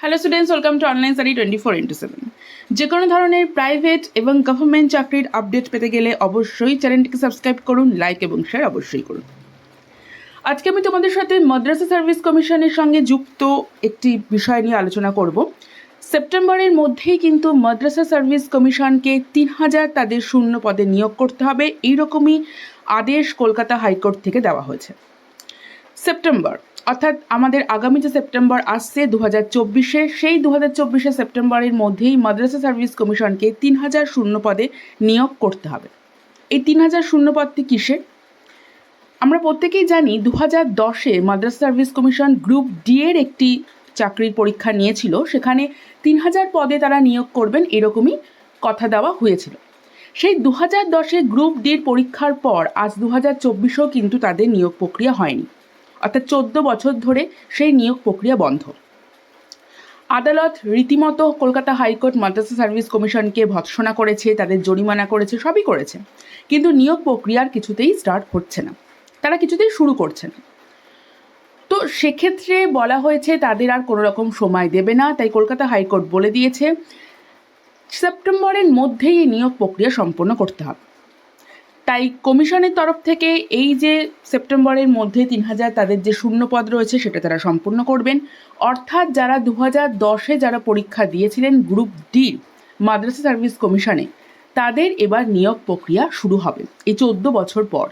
Hello students welcome to online study twenty four into seven যে কোনো ধরনের private এবং গভর্নমেন্ট চাকরির আপডেট পেতে গেলে অবশ্যই চ্যানেলটিকে সাবস্ক্রাইব করুন লাইক এবং শেয়ার অবশ্যই করুন। আজকে আমি তোমাদের সাথে মাদ্রাসা সার্ভিস কমিশনের সঙ্গে যুক্ত একটি বিষয় নিয়ে আলোচনা করব। সেপ্টেম্বরের মধ্যেই কিন্তু মাদ্রাসা সার্ভিস কমিশনকে তিন হাজার তাদের শূন্য পদে নিয়োগ করতে হবে। এইরকমই আদেশ কলকাতা হাইকোর্ট থেকে দেওয়া হয়েছে। সেপ্টেম্বর, অর্থাৎ আমাদের আগামী যে সেপ্টেম্বর আসছে দু হাজার চব্বিশে, সেই দু হাজার চব্বিশে সেপ্টেম্বরের মধ্যেই মাদ্রাসা সার্ভিস কমিশনকে তিন হাজার শূন্য পদে নিয়োগ করতে হবে। এই তিন হাজার শূন্য পদটি কিসে আমরা প্রত্যেকেই জানি দু হাজার দশে মাদ্রাসা সার্ভিস কমিশন গ্রুপ ডি এর একটি চাকরির পরীক্ষা নিয়েছিল, সেখানে তিন হাজার পদে তারা নিয়োগ করবেন এরকমই কথা দেওয়া হয়েছিল। সেই দু হাজার দশে গ্রুপ ডির পরীক্ষার পর আজ দু হাজার চব্বিশেও কিন্তু তাদের নিয়োগ প্রক্রিয়া হয়নি। অর্থাৎ চোদ্দ বছর ধরে সেই নিয়োগ প্রক্রিয়া বন্ধ। আদালত রীতিমতো কলকাতা হাইকোর্ট মাদ্রাসা সার্ভিস কমিশনকে ভৎসনা করেছে, তাদের জরিমানা করেছে, সবই করেছে। কিন্তু নিয়োগ প্রক্রিয়ার কিছুতেই স্টার্ট হচ্ছে না। তারা কিছুতেই শুরু করছে না। তো সেক্ষেত্রে বলা হয়েছে তাদের আর কোনো রকম সময় দেবে না, তাই কলকাতা হাইকোর্ট বলে দিয়েছে, সেপ্টেম্বরের মধ্যেই এই নিয়োগ প্রক্রিয়া সম্পন্ন করতে হবে। তাই কমিশনের তরফ থেকে এই যে সেপ্টেম্বরের মধ্যে তিন হাজার তাদের যে শূন্য পদ রয়েছে, সেটা তারা সম্পূর্ণ করবেন। অর্থাৎ যারা দু হাজার দশে যারা পরীক্ষা দিয়েছিলেন গ্রুপ ডি, মাদ্রাসা সার্ভিস কমিশনে, তাদের এবার নিয়োগ প্রক্রিয়া শুরু হবে এই চোদ্দ বছর পর।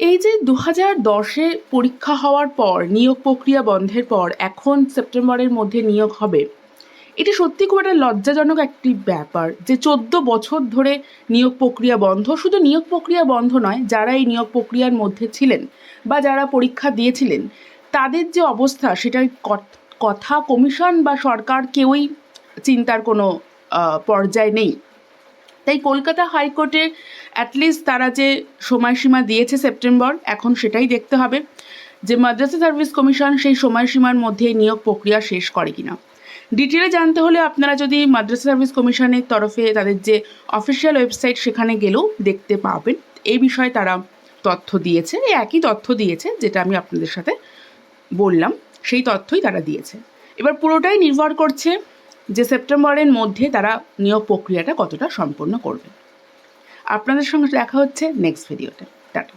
এই যে দু হাজার দশে পরীক্ষা হওয়ার পর, নিয়োগ প্রক্রিয়া বন্ধের পর, এখন সেপ্টেম্বরের মধ্যে নিয়োগ হবে এটি সত্যি খুব একটা লজ্জাজনক একটি ব্যাপার যে চোদ্দ বছর ধরে নিয়োগ প্রক্রিয়া বন্ধ। শুধু নিয়োগ প্রক্রিয়া বন্ধ নয়, যারা এই নিয়োগ প্রক্রিয়ার মধ্যে ছিলেন বা যারা পরীক্ষা দিয়েছিলেন, তাদের যে অবস্থা সেটার কথা কমিশন বা সরকার কেউই চিন্তার কোনো পর্যায়ে নেই। তাই কলকাতা হাইকোর্টে অ্যাটলিস্ট তারা যে সময়সীমা দিয়েছে সেপ্টেম্বর, এখন সেটাই দেখতে হবে যে মাদ্রাসা সার্ভিস কমিশন সেই সময়সীমার মধ্যে নিয়োগ প্রক্রিয়া শেষ করে কিনা। ডিটেলে জানতে হলে আপনারা যদি মাদ্রাসা সার্ভিস কমিশনের তরফে তাদের যে অফিসিয়াল ওয়েবসাইট সেখানে গেলেও দেখতে পাবেন। এই বিষয়ে তারা তথ্য দিয়েছে একই তথ্য দিয়েছে যেটা আমি আপনাদের সাথে বললাম, সেই তথ্যই তারা দিয়েছে। এবার পুরোটাই নির্ভর করছে যে সেপ্টেম্বরের মধ্যে তারা নিয়োগ প্রক্রিয়াটা কতটা সম্পন্ন করবে। আপনাদের সঙ্গে দেখা হচ্ছে নেক্সট ভিডিওতে টাটা।